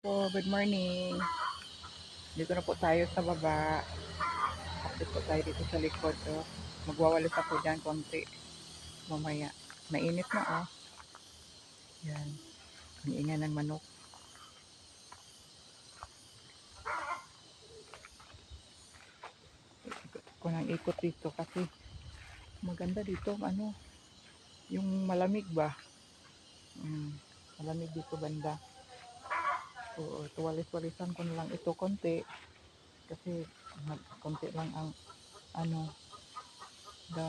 po, good morning. Dito na po tayo sa baba. Update po tayo dito sa likod. Oh. Magwawalis ako dyan konti. Mamaya. Mainit na oh. Yan. Ang ng manok. Ko ng ikot dito kasi maganda dito. Ano? Yung malamig ba? Mm, malamig dito banda. Oo, tuwalis-walisan ko na lang ito konti kasi konti lang ang ano da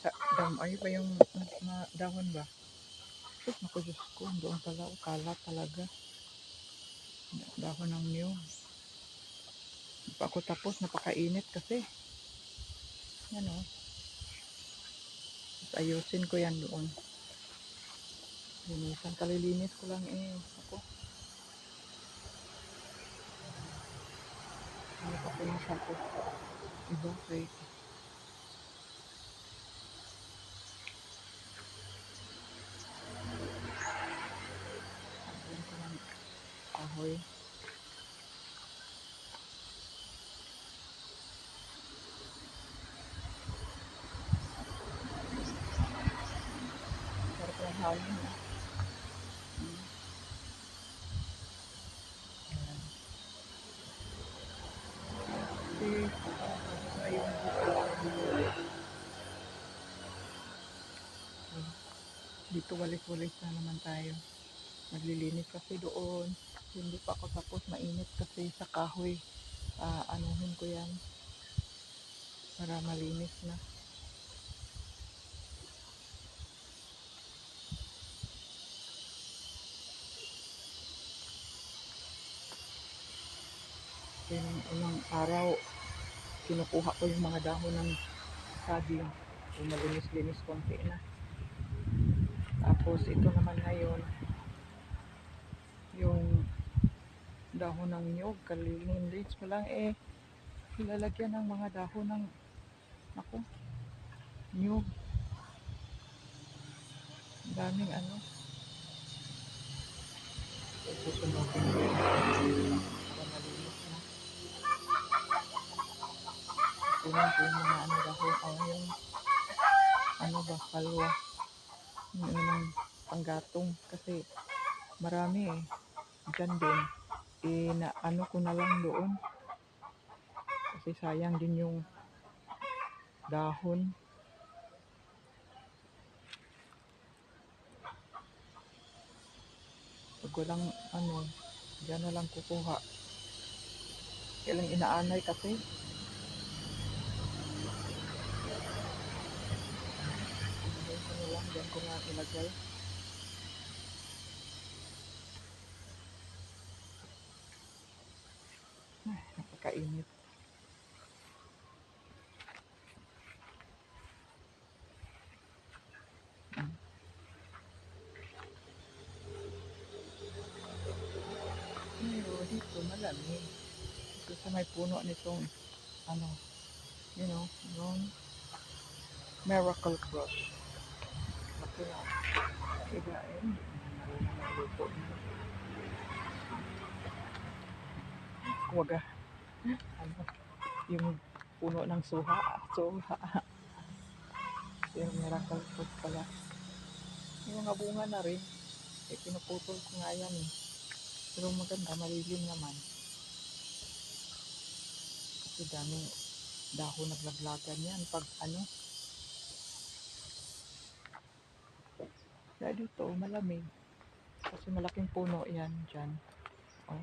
sa dam ay ba yung na, dahon ba Sus, naku Diyos ko, doon pala, kalat talaga. Da- Dahon ng. Hindi pa ako tapos, napakainit kasi. Yan o. Tapos ayusin ko yan doon. Linisan, kalilinis ko lang eh. Ako. Ano pa ko yung sapo? Iba kay Ayan ko ng kahoy. Sarap ng hangin. ah. Mm. Ayan. Kasi, ayun dito walis-walis na naman tayo. Maglilinis kasi doon. Hindi pa ako tapos mainit kasi sa kahoy. Ah, anuhin ko yan. Para malinis na. Nung unang araw, kinukuha ko yung mga dahon ng saging. So, malinis-linis konti na. Tapos, ito naman ngayon, yung dahon ng nyog, kalilinis ko lang eh, ilalagyan ng mga dahon ng, ako, nyog. Daming ano. Susunodin ko yun para malinis na. Kunin ko yung mga ano dahon, oh, yung, ano ba, kalwa. Yung ng panggatong kasi marami eh. Diyan din. Eh, na, ano ko na lang doon. Kasi sayang din yung dahon. Pag walang ano, diyan na lang kukuha. Kailang inaanay kasi. Diyan ko nga ilagay. Ay, napakainit. Pero dito malamig. Dito sa may puno nitong ano, you know, yung miracle fruit. Magluto. Waga. Ano, yung puno ng suha. Suha. Yung miracle fruit pala. Yung mga bunga na rin. Eh, pinuputol ko nga yan eh. Pero maganda, malilim naman. Kasi daming dahon naglaglagan yan. Pag ano, kaya dito, malamig. Kasi malaking puno yan dyan. Oh.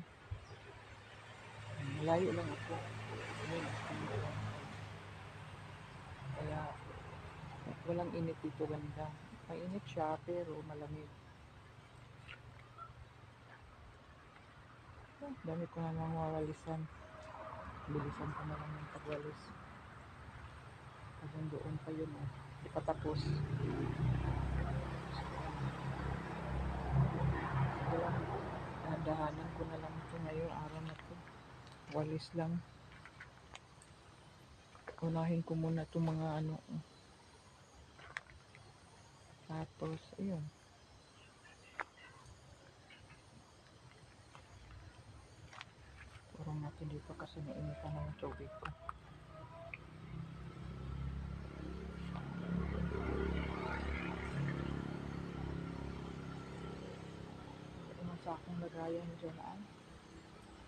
Malayo lang ako. Kaya, walang init dito ganda. Mainit siya, pero malamig. Ah, dami ko na nang wawalisan. Bilisan ko na lang ng pagwalis. Hanggang doon pa yun, oh. Di pa tapos. Kaya, dahan-dahanan ko na lang ito ngayong araw na to. Walis lang. Unahin ko muna itong mga ano. Tapos, ayun. Hindi pa kasi nainitan na yung tubig ko. Hindi naman sa akong lagayan dyan ay.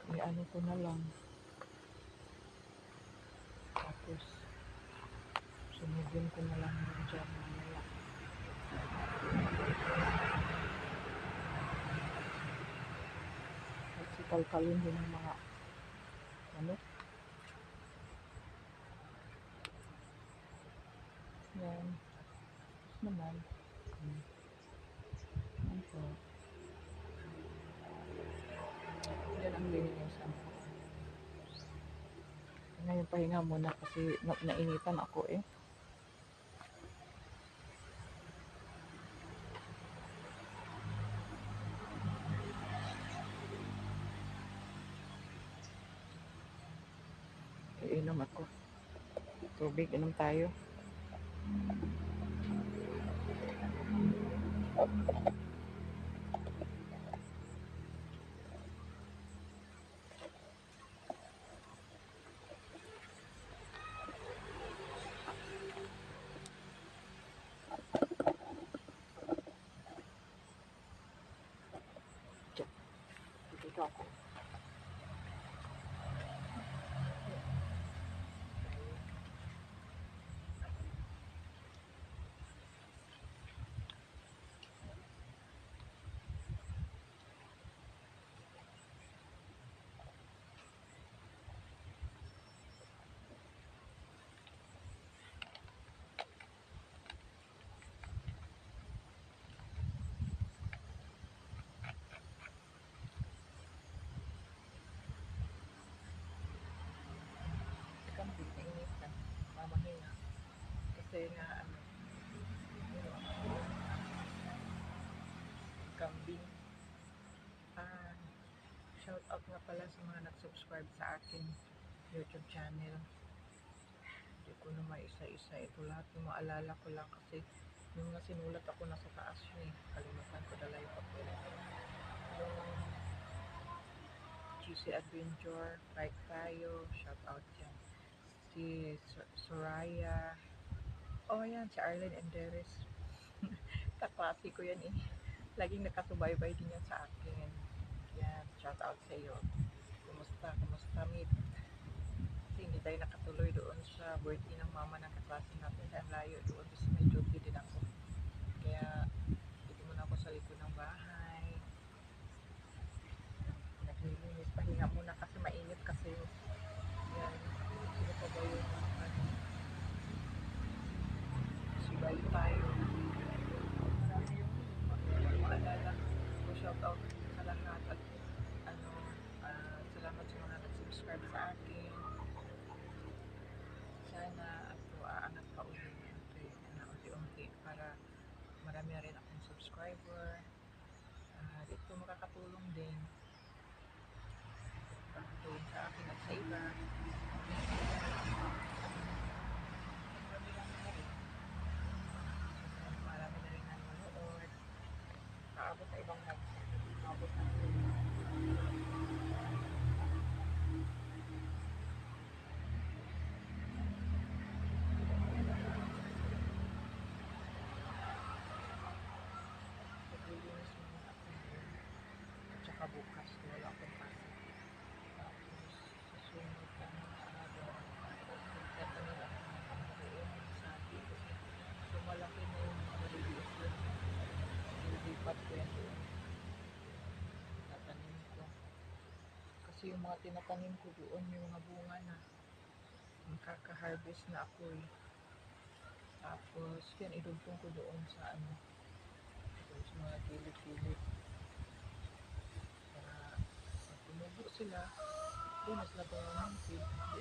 May ano ko na lang. Tapos, sunugin ko na lang yun dyan mamaya. Kasi kalkalin din ng mga ano. Yan. Naman. Hmm. Yan po. Yan ang linisan ko. Ngayon pahinga muna kasi na nainitan ako eh. Iinom ako. Tubig, inom tayo. Dito ako. kambing na initan, mamahinga. Kasi nga, ano, kambing. Ah, shout out nga pala sa mga nag-subscribe sa akin YouTube channel. Hindi ko na maisa-isa ito lahat yung maalala ko lang kasi yung nga sinulat ako nasa taas yun eh. Kalimutan ko dala yung papel. Yung GC Adventure, like tayo, shout out yan si Sor- Soraya. Oh, yan, si Arlen Enderes. Kaklase ko yan eh. Laging nakasubaybay din yan sa akin. Yan, shout out sa iyo. Kumusta? Kumusta, meet? Kasi hindi tayo nakatuloy doon sa birthday ng mama ng kaklase natin. Dahil layo doon. Kasi may duty din ako. Kaya, dito muna ako sa likod ng bahay. Naglilinis. Pahinga muna kasi mainit kasi. Yan. Sino pa ba yung ano? Sibay tayo. Marami yung maalala ko. Shout out sa lahat at ano, ah, salamat sa mga nag-subscribe sa akin. Sana ako aangat pa ulit ito na unti-unti para marami na rin akong subscriber. Ah, ito makakatulong din makakatulong sa akin at sa iba. Marami lang na rin. Marami na rin nanonood. Kaabot sa ibang bansa. Kaabot na Naglilinis muna ako ngayon. At saka bukas, wala akong pasok. Tapos, sa sunod na mga araw, magtatanim ako ng ng sabi kasi lumalaki na yung maliliit yun. Nilipat ko yan doon. Tatanim ko. Kasi yung mga tinatanim ko doon, yung mga bunga na, makaka-harvest na ako eh. Tapos, yan, idugtong ko doon sa ano, doon sa mga gilid-gilid. Para pag tumubo sila, doon na sila pamamansin. Hindi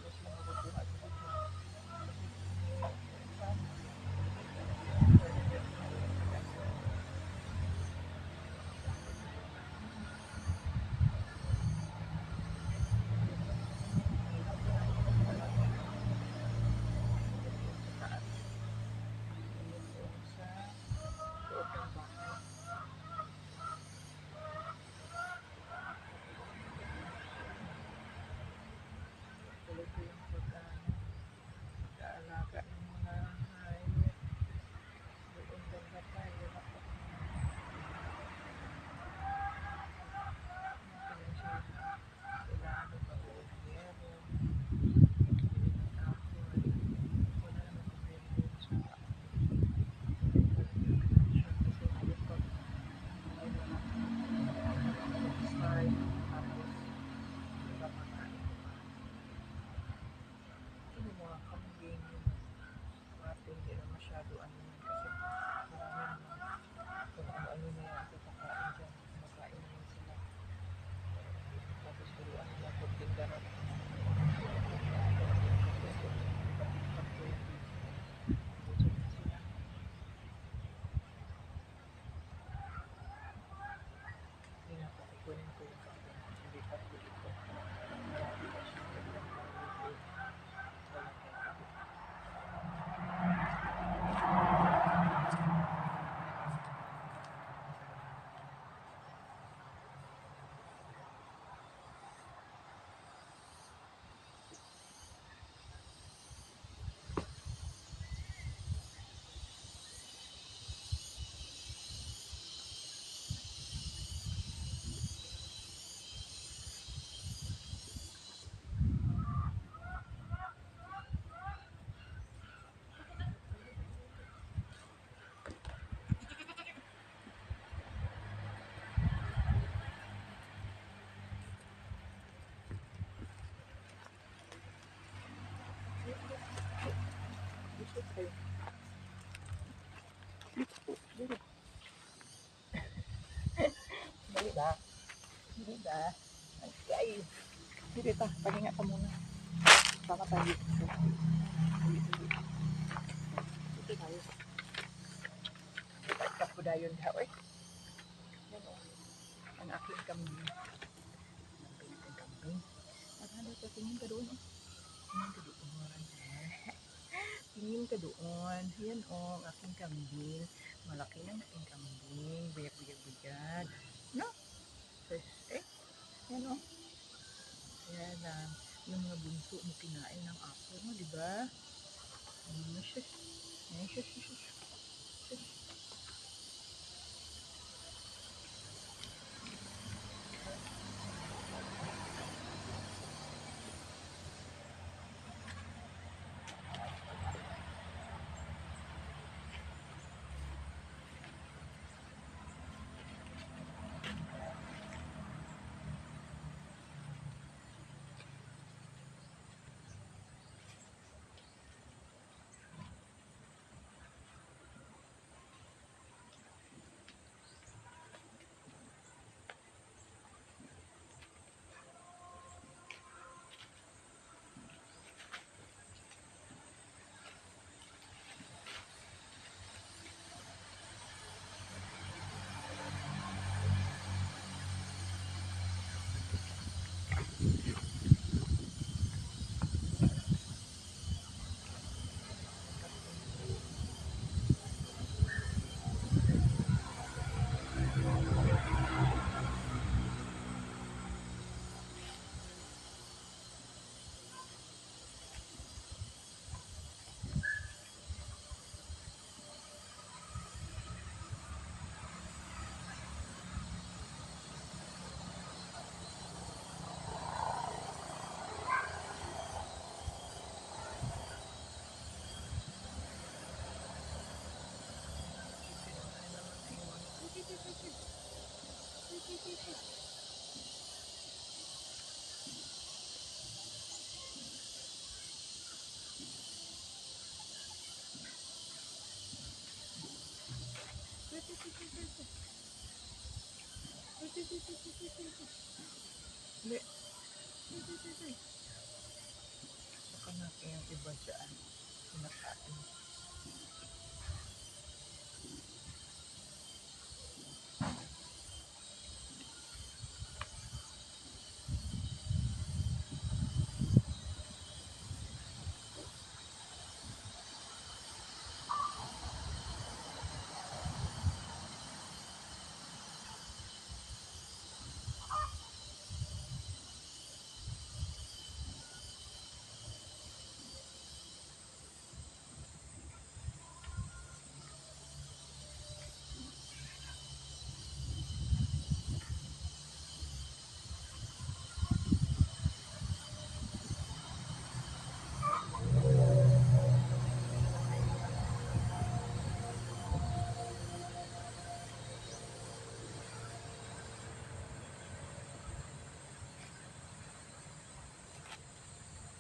Dili ba? Dili ba? Ay, dili ta. Pahinga ka muna. Baka tayo. Dito tayo. Tapos ko dayon ka, oy. Ang aking kambing. Ang aking Tingin ka doon. Yan o, ang aking kambing. Malaki ng aking kambing. Buyag-buyag-buyag. No? Eh. Yan o. Kaya lang, yung mga bunso mo kinain ng aso mo, di ba? Ano siya? Ano siya?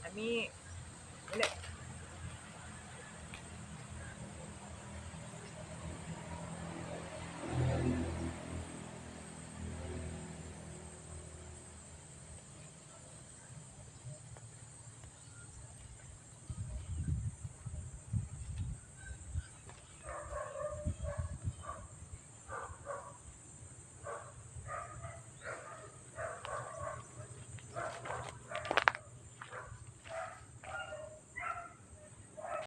Ami, wala.